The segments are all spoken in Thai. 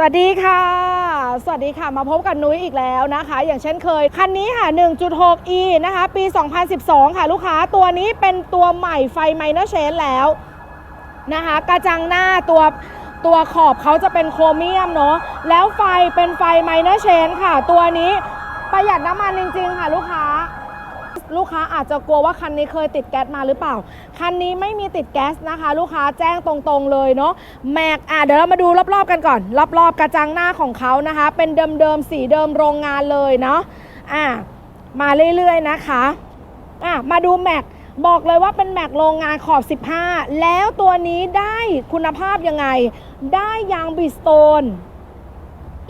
วัสดีค่ะ สวัสดีค่ะ มาพบกับนุ้ยอีกแล้วนะคะ อย่างเช่นเคย คันนี้ค่ะ 1.6e นะคะ ปี 2012 ค่ะ ลูกค้า ตัวนี้เป็นตัวใหม่ไฟไมเนอร์เชนแล้วนะคะ กระจังหน้าตัวตัวขอบเขาจะเป็นโครเมียมเนาะ แล้วไฟเป็นไฟไมเนอร์เชนค่ะ ตัวนี้ประหยัดน้ำมันจริง ๆ ค่ะ ลูกค้า ลูกค้าอาจจะกลัวว่าคันนี้เคยติดแก๊สมาหรือเปล่า คันนี้ไม่มีติดแก๊สนะคะ ลูกค้าแจ้งตรงๆเลยเนาะแม็กอะเดี๋ยวเรามาดูรอบๆกันก่อน รอบๆกระจังหน้าของเขานะคะ เป็นเดิมๆสีเดิมโรงงานเลยเนาะอะมาเรื่อยๆนะคะอะมาดูแม็กบอกเลยว่าเป็นแม็กโรงงานขอบ 15 แล้วตัวนี้ได้คุณภาพยังไง ได้ยางบิสโตน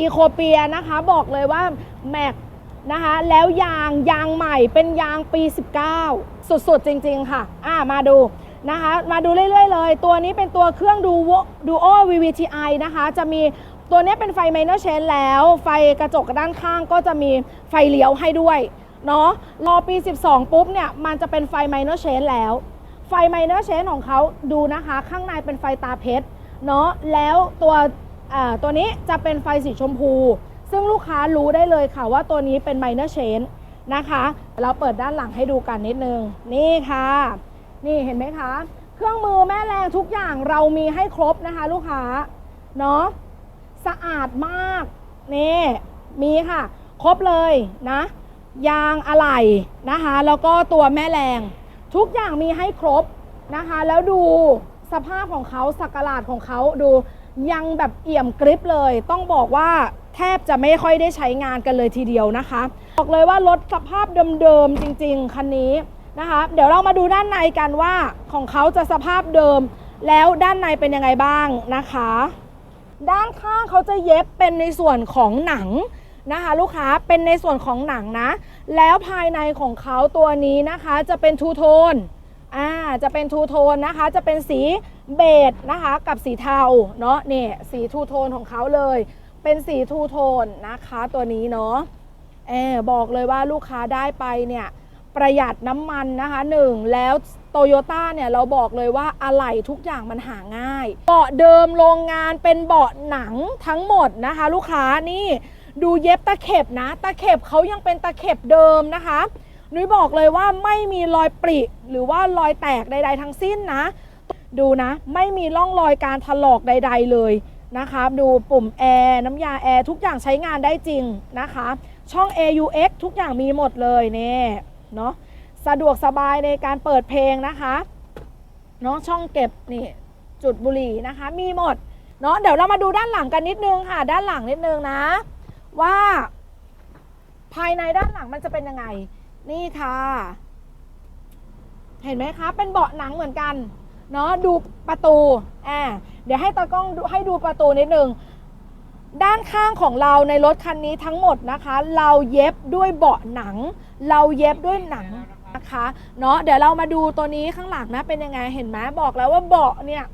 อีโคเปียนะคะ บอกเลยว่าแม็ก นะคะแล้วยางยางใหม่เป็นยางปี 19 สุดๆ จริงๆค่ะ อ่ามาดูนะคะมาดูเรื่อยๆ เลย ตัวนี้เป็นตัวเครื่องดูดูโอ VVTi นะคะ จะมีตัวนี้เป็นไฟไมเนอร์เชนแล้ว ไฟกระจกด้านข้างก็จะมีไฟเลี้ยวให้ด้วยเนาะรอปี 12 ปุ๊บเนี่ย มันจะเป็นไฟไมเนอร์เชนแล้ว ไฟไมเนอร์เชนของเขาดูนะคะ ข้างในเป็นไฟตาเพชรเนาะแล้วตัวอ่าตัวนี้จะเป็นไฟสีชมพู ซึ่งลูกค้ารู้ได้เลยค่ะว่าตัวนี้เป็นไมเนอร์เชนนะคะ เราเปิดด้านหลังให้ดูกันนิดนึง นี่ค่ะ นี่เห็นไหมคะ เครื่องมือแม่แรงทุกอย่างเรามีให้ครบนะคะ ลูกค้า เนาะสะอาดมาก นี่ มีค่ะ ครบเลยนะ ยางอะไหล่นะคะ แล้วก็ตัวแม่แรง ทุกอย่างมีให้ครบนะคะ แล้วดูสภาพของเขาสักหลาดของเขาดู ยังแบบเอี่ยมกริบเลย ต้องบอกว่าแทบจะไม่ค่อยได้ใช้งานกันเลยทีเดียวนะคะ บอกเลยว่ารถสภาพเดิมๆจริงๆ คันนี้นะคะ เดี๋ยวเรามาดูด้านในกันว่าของเขาจะสภาพเดิม แล้วด้านในเป็นยังไงบ้างนะคะ ด้านข้างเขาจะเย็บเป็นในส่วนของหนังนะคะลูกค้าเป็นในส่วนของหนังนะ แล้วภายในของเขาตัวนี้นะคะจะเป็นทูโทน อ่าจะเป็นทูโทนนะคะ จะเป็นสีเบจนะคะกับสีเทาเนาะเนี่ยสีทูโทนของเขาเลย เป็นสีทูโทนนะคะตัวนี้เนาะเออบอกเลยว่าลูกค้าได้ไปเนี่ยประหยัดน้ำมันนะคะหนึ่งแล้วโตโยต้าเนี่ยเราบอกเลยว่าอะไหล่ทุกอย่างมันหาง่าย เบาะเดิมโรงงานเป็นเบาะหนังทั้งหมดนะคะ ลูกค้านี่ดูเย็บตะเข็บนะ ตะเข็บเขายังเป็นตะเข็บเดิมนะคะ นุ้ยบอกเลยว่าไม่มีรอยปริหรือว่ารอยแตกใด ๆ ทั้งสิ้นนะ ดูนะ ไม่มีร่องรอยการถลอกใด ๆ เลยนะคะดูปุ่มแอร์น้ำยาแอร์ทุกอย่างใช้งานได้จริงนะคะ ช่อง AUX ทุกอย่างมีหมดเลยเนี่ยเนาะสะดวกสบายในการเปิดเพลงนะคะเนาะช่องเก็บนี่จุดบุหรี่นะคะ มีหมดเนาะเดี๋ยวเรามาดูด้านหลังกันนิดนึงค่ะ ด้านหลังนิดนึงนะ ว่าภายในด้านหลังมันจะเป็นยังไง นี่ค่ะ เห็นไหมคะ เป็นเบาะหนังเหมือนกัน เนาะดูประตูอ่าเดี๋ยวให้ตากล้องดูให้ดูประตูนิดนึงด้านข้างของเราในรถคันนี้ทั้งหมดนะคะ เราเย็บด้วยเบาะหนัง เราเย็บด้วยหนังนะคะเนาะเดี๋ยวเรามาดูตัวนี้ข้างหลังนะเป็นยังไงเห็นไหมบอกแล้วว่าเบาะเนี่ย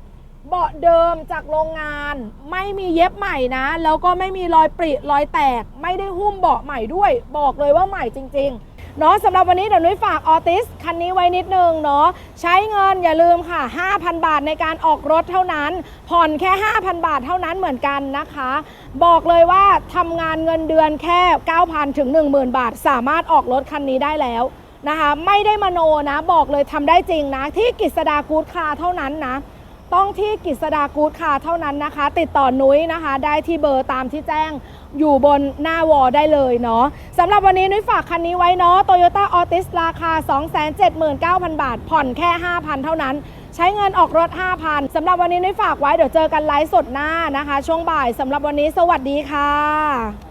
เบาะเดิมจากโรงงาน ไม่มีเย็บใหม่นะ แล้วก็ไม่มีรอยปริรอยแตก ไม่ได้หุ้มเบาะใหม่ด้วย บอกเลยว่าใหม่จริง ๆ เนาะสำหรับวันนี้เดี๋ยวนุ้ยฝากออติสคันนี้ไว้นิดนึงเนาะใช้เงินอย่าลืมค่ะ 5,000 บาทในการออกรถเท่านั้น ผ่อนแค่ 5,000 บาทเท่านั้นเหมือนกันนะคะ บอกเลยว่าทำงานเงินเดือนแค่ 9,000 ถึง 10,000 บาท สามารถออกรถคันนี้ได้แล้วนะคะ ไม่ได้มโนนะ บอกเลยทำได้จริงนะ ที่กิษดากูดคาร์เท่านั้นนะ ต้องที่กิษดากูดคาร์เท่านั้นนะคะ ติดต่อนุ้ยนะคะ ได้ที่เบอร์ตามที่แจ้งอยู่บนหน้าวอได้เลยเนาะสำหรับวันนี้นุ้ยฝากคันนี้ไว้เนาะ Toyota Altis ราคา 279,000 บาท ผ่อนแค่ 5,000 เท่านั้น ใช้เงินออกรถ 5,000สำหรับวันนี้นุ้ยฝากไว้เดี๋ยวเจอกันไลฟ์สดหน้านะคะ ช่วงบ่ายสำหรับวันนี้สวัสดีค่ะ